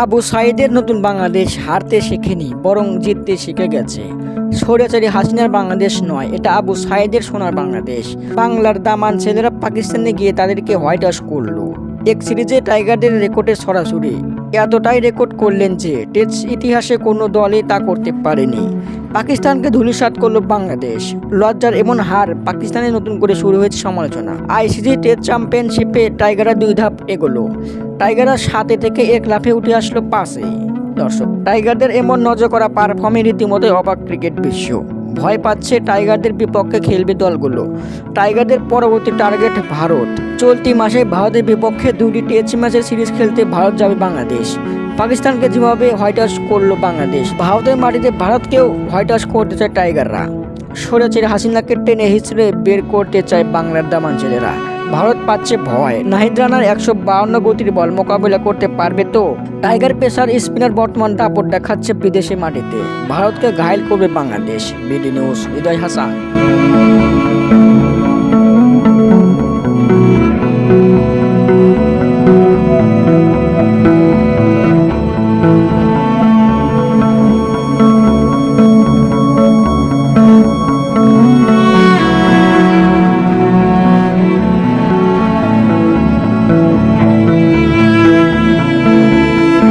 আবু সাইদের নতুন বাংলাদেশ হারতে শেখেনি, বরং জিততে শিখে গেছে। স্বৈরাচারী হাসিনার বাংলাদেশ নয়, এটা আবু সাইদের সোনার বাংলাদেশ। বাংলার দামান ছেলেরা পাকিস্তানে গিয়ে তাদেরকে হোয়াইট হাউস করল। এক সিরিজে টাইগারদের রেকর্ডে সরাসরি এতটাই রেকর্ড করলেন যে টেস্ট ইতিহাসে কোনো দলই তা করতে পারেনি। পাকিস্তানকে ধুলিসাৎ করল বাংলাদেশ। লজ্জার এমন হার পাকিস্তানে নতুন করে শুরু হয়েছে সমালোচনা। আইসিসি টেস্ট চ্যাম্পিয়নশিপে টাইগাররা দুই ধাপ এগোলো। টাইগাররা সাতে থেকে এক লাফে উঠে আসলো পাশে দর্শক, টাইগারদের এমন নজর করা পারফর্মে রীতিমতো অবাক ক্রিকেট বিশ্ব। ভয় পাচ্ছে টাইগারদের বিপক্ষে খেলবে দলগুলো। টাইগারদের পরবর্তী টার্গেট ভারত। চলতি মাসে ভারতের বিপক্ষে দুটি টেস্ট ম্যাচের সিরিজ খেলতে ভারত যাবে বাংলাদেশ। পাকিস্তানকে যেভাবে হোয়াইট হাউস করল বাংলাদেশ, ভারতের মাটিতে ভারতকেও হোয়াইট হাউস করতে চায় টাইগাররা। সরেছের হাসিনাকে টেনে হিসেবে বের করতে চায় বাংলার দামান ছেলেরা। ভারত পাচ্ছে ভয়। নাহিদ রানার একশো বাউন্ন গতির বল মোকাবিলা করতে পারবে তো? টাইগার পেসার, স্পিনার বর্তমান দাপট দেখাচ্ছে বিদেশি মাটিতে। ভারতকে ঘায়ল করবে Bangladesh. BD news Hridoy Hasan.